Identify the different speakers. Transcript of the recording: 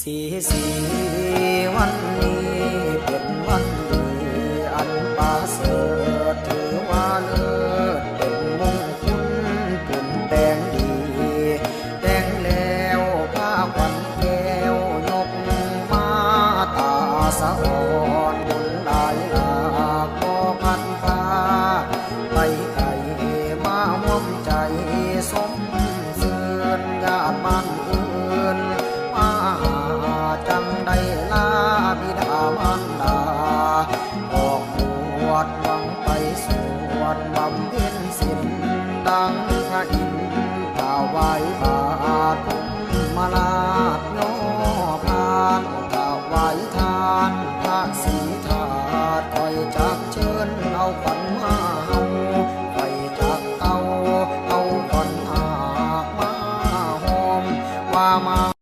Speaker 1: สีสีวันนี้เป็นวันดีอันปาเสดถือว่าเลิศเป็นมงคลเป็นแต่งดีแต่งแล้วผ้าวันแก้วยกมาตาสะ ไปสวดบำเพ็ญศีลดังพระอินทร์าวไว้บาทมาลาดโนพานกาวไว้ทานพระสีธาตุคอยจักเชิญเอาขัญมาเอาคอยจักเอาเอาขัญหากมาหอมว่ามา